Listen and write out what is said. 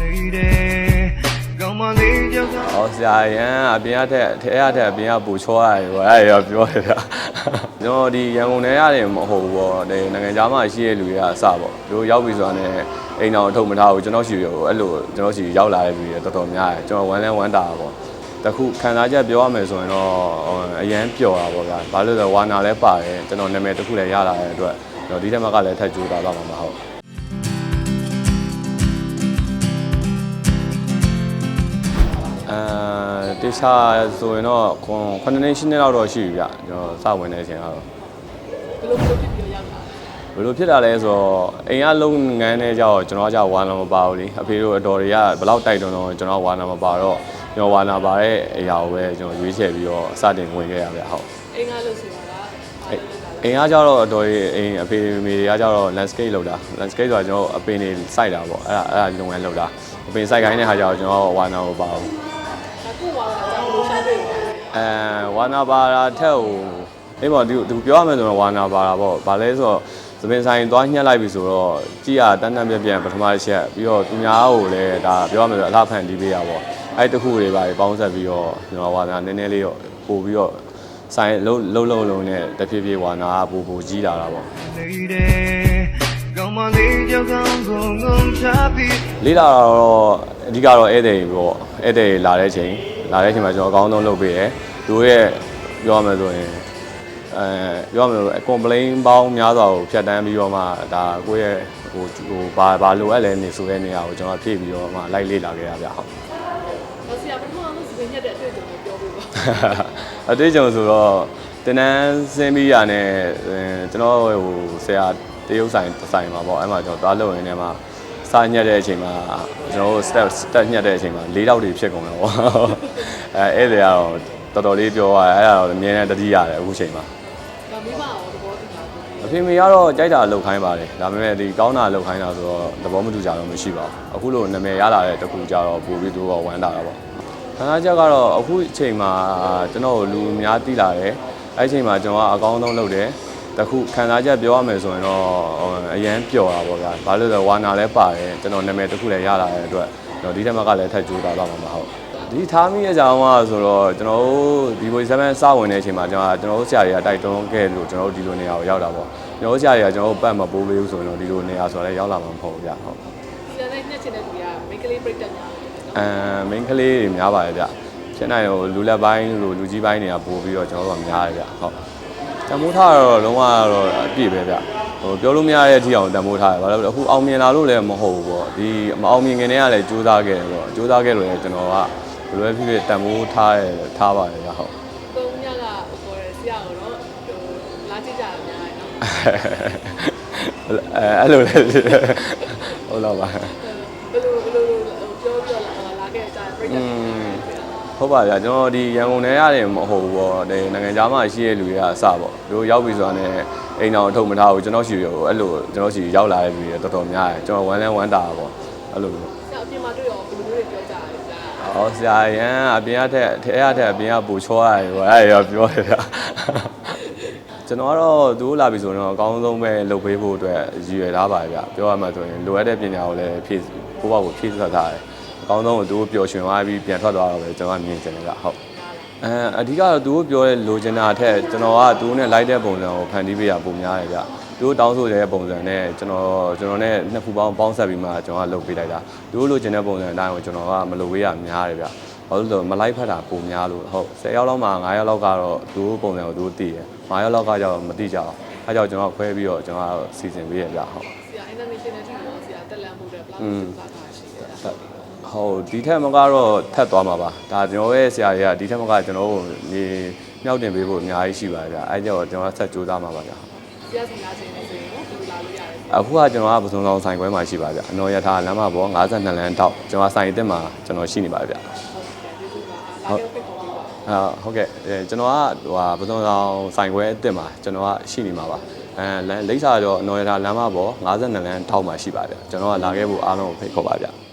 နေတဲ့ကောင်းမလေးကြောင့်ဟောဆရာရန်အပြင်အထက်ထဲအထက်အပြင်ကပူချောရတယ်ဗောအဲ့ဒါပြောရတာကျွန်တော်ဒီရန်ကုန်ထဲရတယ်မဟုတ်ဘူးဗောဒီနိုင်ငံခြားမှာရှိတဲ့လူတွေကအစဗောတို့ရောက်ပြီဆိုတာနဲ့အိမ်တော်အထုတ်မထားဘူးကျွန်တော်ရှိရအဲ့လိုကျွန်တော်ရှိရောက်လာတဲ့လူတွေတော်တော်များတယ်ကျွန်တော်ဝမ်းလဲဝမ်းတာဗောတခုခံစားချက်ပြောရမယ်ဆိုရင်တော့အရန်ပျော်တာဗောဗျာဘာလို့လဲဆိုတော့ဝါနာလဲပါတယ်ကျွန်တော်နာမည်တစ်ခုလည်းရလာတဲ့အတွက်ကျွန်တော်ဒီထက်မှကလည်းထပ်ကြိုးစားတော့မှာမဟုတ်အဲ တေချာဆိုရင်တော့ခွန်9နှစ်10နှစ်လောက်တော့ရှိပြီဗျကျွန်တော်စဝင်တဲ့အချိန်ကတော့ဘယ်လိုဘယ်လိုဖြစ်ပြီးတော့ရောက်လာလဲဘယ်လိုဖြစ်တာလဲဆိုတော့အိမ်ကလုံးငန်းနေကြတော့ကျွန်တော်ကဝါနာမပါဘူးလေအဖေတို့အတော်တွေကဘယ်လောက်တိုက်တွန်းတော့ကျွန်တော်ဝါနာမပါတော့ကျွန်တော်ဝါနာပါတဲ့အရာကိုပဲကျွန်တော်ရွေးချယ်ပြီးတော့စတင်ဝင်ခဲ့ရဗျဟုတ်အိမ်ကလို့ဆိုတာကအိမ်အိမ်ကကြတော့အတော်ကြီးအိမ်အဖေမေတွေကကြတော့ landscape လောက်တာ landscape ဆိုတာကျွန်တော်အပင်တွေစိုက်တာပေါ့အဲ့ဒါအဲ့ဒါလုပ်ငန်းလုပ်တာအပင်စိုက်ခိုင်းတဲ့ဟာကြတော့ကျွန်တော်ဝါနာမပါဘူး အဲဝါနာပါရာထက်ဟိုအေးပေါ့ဒီသူပြောရမယ်ဆိုတော့ဝါနာပါရာပေါ့ဗာလဲဆိုတော့သပင်ဆိုင်သွားညှက်လိုက်ပြီဆိုတော့ကြည်ရတန်းတန်းပြက်ပြက်ပထမတစ်ချက်ပြီးတော့သူများကိုလည်းဒါပြောရမယ်ဆိုတော့အလားဖန်တီးပေးရပေါ့အဲ့တခုတွေပါပေါင်းဆက်ပြီးတော့ကျွန်တော်ဝါနာနည်းနည်းလေးတော့ပို့ပြီးတော့ဆိုင်လုံးလုံးလုံးလုံးနဲ့တဖြည်းဖြည်းဝါနာကပို့ပို့ကြီးလာတာပေါ့နေတဲ့ကောင်းမလေးကြောင့်ဂုံဂုံချပြီးလေးလာတော့အဓိကတော့ဧည့်သည်ပေါ့ဧည့်သည်လာတဲ့ချိန် လာတဲ့ချိန်မှာကျွန်တော်အကောင်းဆုံးလုပ်ပေးတယ်သူရဲ့ပြောရမယ်ဆိုရင်အဲပြောရမယ်ဆိုရင် complain ပေါင်းများစွာကိုဖြတ်တန်းပြီးတော့မှဒါကိုယ့်ရဲ့ဟိုဟိုဘာဘာလိုအပ်လဲနေဆိုတဲ့နေရာကိုကျွန်တော်ဖြည့်ပြီးတော့မှလိုက်လေ့လာခဲ့ရဗျဟုတ်။ဒါဆရာပထမဆုံးစပင်းညက်တဲ့အတွေ့အကြုံကိုပြောပြပါအတွေ့အကြုံဆိုတော့တင်တန်းဆင်းပြီးရနဲ့ကျွန်တော်ဟိုဆရာတရုပ်ဆိုင်တစ်ဆိုင်မှာပေါ့အဲ့မှာကျွန်တော်သွားလုပ်ရင်းနဲ့မှာစာညက်တဲ့အချိန်မှာကျွန်တော်တို့ step step ညက်တဲ့အချိန်မှာ၄တောက်တွေဖြစ်ကုန်တယ်ပေါ့ အဲအဲ့ဒါကတော့တော်တော်လေးပြောရတယ်အဲ့ဒါတော့အမြဲတမ်းတတိရတယ်အခုချိန်မှာ။ဒါမိမရောသဘောတူတာပေါ့အဖေမေကတော့ကြိုက်တာလောက်ခိုင်းပါတယ်ဒါပေမဲ့ဒီကောင်းတာလောက်ခိုင်းတာဆိုတော့သဘောမတူကြတော့မရှိပါဘူးအခုလိုနာမည်ရလာတဲ့တခုကြတော့ပို့ပြီးတော့ဝမ်းတာတာပေါ့ခန္ဓာချက်ကတော့အခုချိန်မှာကျွန်တော်လူအများတိလာတယ်အဲ့ချိန်မှာကျွန်တော်ကအကောင်းဆုံးလုပ်တယ်တခုခံစားချက်ပြောရမယ်ဆိုရင်တော့အရန်ပျော်တာပေါ့ဗျာဘာလို့လဲဆိုတော့ဝါနာလဲပါတယ်ကျွန်တော်နာမည်တခုလည်းရလာတဲ့အတွက်ကျွန်တော်ဒီထက်မှကလည်းထပ်ကြိုးစားတော့မှာမဟုတ် ဒီထားမိရဲ့ကြောင်ကဆိုတော့ကျွန်တော်တို့ဒီဘို7စဝင်တဲ့အချိန်မှာကျွန်တော်ကျွန်တော်တို့ဆရာတွေကတိုက်တွန်းခဲ့လို့ကျွန်တော်တို့ဒီလိုနေရာကိုရောက်တာပေါ့ကျွန်တော်တို့ဆရာတွေကကျွန်တော်တို့ပတ်မပိုးပေးဘူးဆိုရင်တော့ဒီလိုနေရာဆိုတော့လည်းရောက်လာမှာမဟုတ်ဘူးဗျဟုတ်။ဆရာနဲ့ညက်ချင်တဲ့လူကမိန်းကလေးပြိတ္တများတယ်နော်အဲ main ကလေးတွေများပါတယ်ဗျဖြစ်နိုင်တော့လူလက်ပိုင်းလိုလူကြီးပိုင်းတွေကပို့ပြီးတော့ကျွန်တော်တို့ကများတယ်ဗျဟုတ်တမိုးထားတော့လုံးဝတော့အပြည့်ပဲဗျဟိုပြောလို့မရတဲ့အထိအောင်တမိုးထားတယ်ဘာလို့လဲအခုအောင်မြင်လာလို့လည်းမဟုတ်ဘူးပေါ့ဒီမအောင်မြင်ခင်တည်းကလည်းကြိုးစားခဲ့တယ်ပေါ့ကြိုးစားခဲ့လို့လည်းကျွန်တော်က ဘယ်လိုပဲဖြစ်ဖြစ်တမိုးထားရထားပါတယ်ဗျဟုတ်။သုံးညကဟိုဆရာကိုတော့ဟိုလာကြည့်ကြတာများတယ်နော်အဲအဲ့လိုလည်းဟုတ်တော့ပါ။ဘယ်လိုဘယ်လိုပြောပြီးတော့လာခဲ့ကြပြိတ္တများတယ်ဟုတ်ပါဗျာကျွန်တော်ဒီရန်ကုန်ထဲရတယ်မဟုတ်ဘူးပေါ့ဒီနိုင်ငံခြားမှာရှိတဲ့လူတွေကအစပေါ့တို့ရောက်ပြီဆိုတာနဲ့အိမ်တော်အထုတ်မထားဘူးကျွန်တော်ရှိရအဲ့လိုကျွန်တော်ရှိရောက်လာတဲ့လူတွေတော်တော်များတယ်ကျွန်တော်ဝမ်းလဲဝမ်းတာပေါ့အဲ့လိုမျိုး။ဆရာအပြင်မှာတွေ့ရောဘယ်လိုမျိုးတွေပြောကြလဲ ဆရာ။ဟောဆရာရန်အပြင်အထက်ထဲအထက်အပြင်ကပူချောရတယ်ပေါ့အဲ့ဒါပြောရဗျာကျွန်တော်ကတော့သူတို့လာပြီဆိုတော့အကောင်းဆုံးပဲလုပ်ပေးဖို့အတွက်ရည်ရွယ်ထားပါတယ်ဗျပြောရမှဆိုရင်လိုအပ်တဲ့ပညာကိုလည်းဖြည့်ကိုယ့်ဘောက်ကိုဖြည့်ဆွတ်ထားတယ်အကောင်းဆုံးကိုသူတို့ပျော်ရွှင်သွားပြီးပြန်ထွက်သွားတော့ပဲကျွန်တော်ကမြင်ချင်တယ်ဗျဟုတ် အဲအဓိကတော့သူတို့ပြောတဲ့လိုချင်တာအထက်ကျွန်တော်ကသူတို့နဲ့လိုက်တဲ့ပုံစံကိုဖန်တီးပေးရပုံများတယ်ဗျသူတို့တောင်းဆိုတဲ့ပုံစံနဲ့ကျွန်တော်ကျွန်တော်နဲ့နှစ်ခုပေါင်းပေါင်းဆက်ပြီးမှကျွန်တော်ကလုပ်ပေးလိုက်တာသူတို့လိုချင်တဲ့ပုံစံအတိုင်းကိုကျွန်တော်ကမလုပ်ပေးရများတယ်ဗျဘာလို့လဲဆိုတော့မလိုက်ဖက်တာပုံများလို့ဟုတ်10ယောက်လောက်မှ9ယောက်လောက်ကတော့သူတို့ပုံစံကိုသူတို့သိတယ်9ယောက်လောက်ကကျတော့မသိကြအောင်အဲကြောင့်ကျွန်တော်ခွဲပြီးတော့ကျွန်တော်ကစီစဉ်ပေးရဗျဟုတ်ဆရာ international ထိရောဆရာတက်လန့်မှုတွေဘယ်လောက်စူးစမ်းထားရှိလဲ။ ဟုတ်ဒီထက်မကတော့ထပ်သွားမှာပါဒါကျွန်တော်ရဲ့ဆရာကြီးကဒီထက်မကကျွန်တော်တို့ဒီမြောက်တင်ပေးဖို့အများကြီးရှိပါတယ်ဗျအဲကြောင့်ကျွန်တော်ဆက်ကြိုးစားမှာပါဗျဆရာစီလာခြင်းနဲ့ဆိုရင်တော့ဒီလာလို့ရတယ်အခုကကျွန်တော်ကပစုံဆောင်ဆိုင်ခွဲမှာရှိပါဗျအနော်ရထားလမ်းမပေါ်52လမ်းတောက်ကျွန်တော်ဆိုင်အစ်စ်မှာကျွန်တော်ရှိနေပါဗျဟုတ်ကဲ့ကျေးဇူးပါလာခဲ့ဖိတ်ခေါ်ပေးပါအာဟုတ်ကဲ့အဲကျွန်တော်ကဟိုဟာပစုံဆောင်ဆိုင်ခွဲအစ်စ်မှာကျွန်တော်ကရှိနေမှာပါအဲလမ်းလိပ်စာကျော်အနော်ရထားလမ်းမပေါ်52လမ်းတောက်မှာရှိပါဗျကျွန်တော်ကလာခဲ့ဖို့အားလုံးကိုဖိတ်ခေါ်ပါဗျ